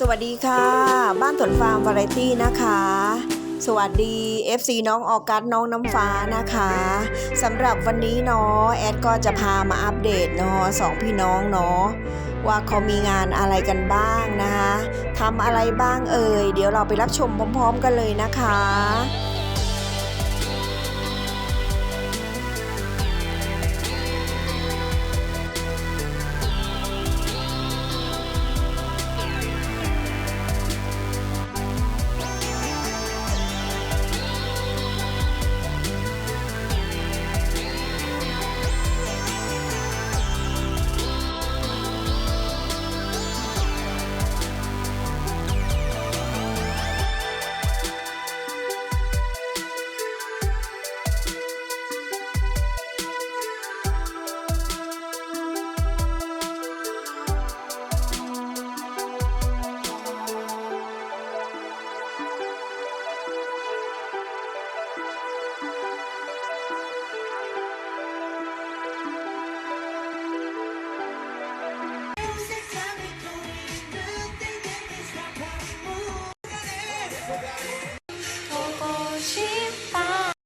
สวัสดีค่ะ บ้านถนฟาร์มวาไรตี้นะคะ สวัสดี FC น้องออกัสน้องน้ำฟ้านะคะสำหรับวันนี้เนาะแอดก็จะพามาอัปเดตเนาะสองพี่น้องเนาะว่าเขามีงานอะไรกันบ้างนะคะทำอะไรบ้างเอ่ย เดี๋ยวเราไปรับชมพร้อม ๆ กันเลยนะคะ she